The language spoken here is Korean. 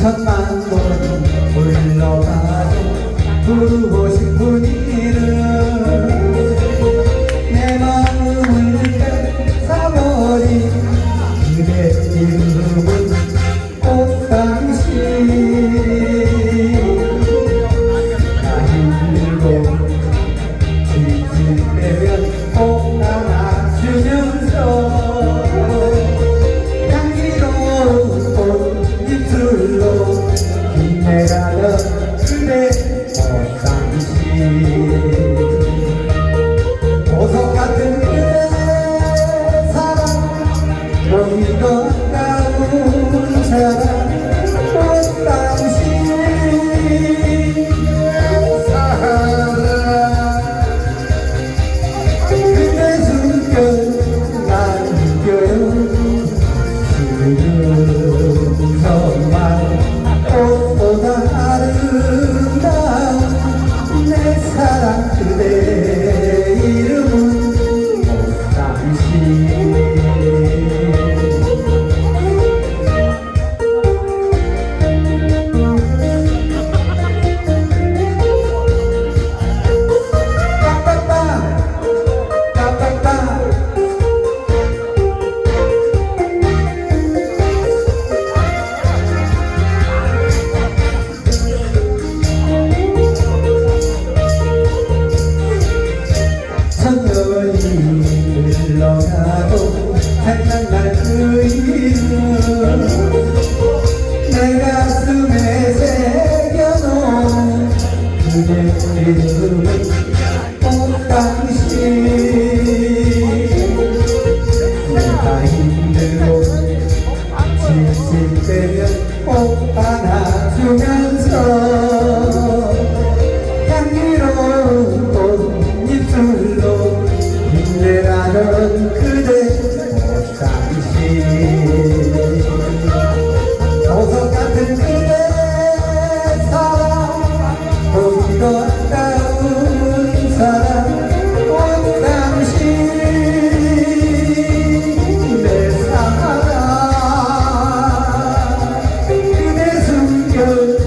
천만 번 불러가도 부르고 싶은 이름. 내 마음을 뺏어버린 그대 이름은 때면 꼭 안아주면서 향기로운 꽃잎술로 빛내가는 그대 사랑 그대 이름은? 당신. 빡 천년이 흘러가도 생각날 그 이름 내 가슴에 새겨놓은 그대 이름은 꼭 당신 내가 힘들고 지칠 때면 꼭 안아주면서 Obrigado.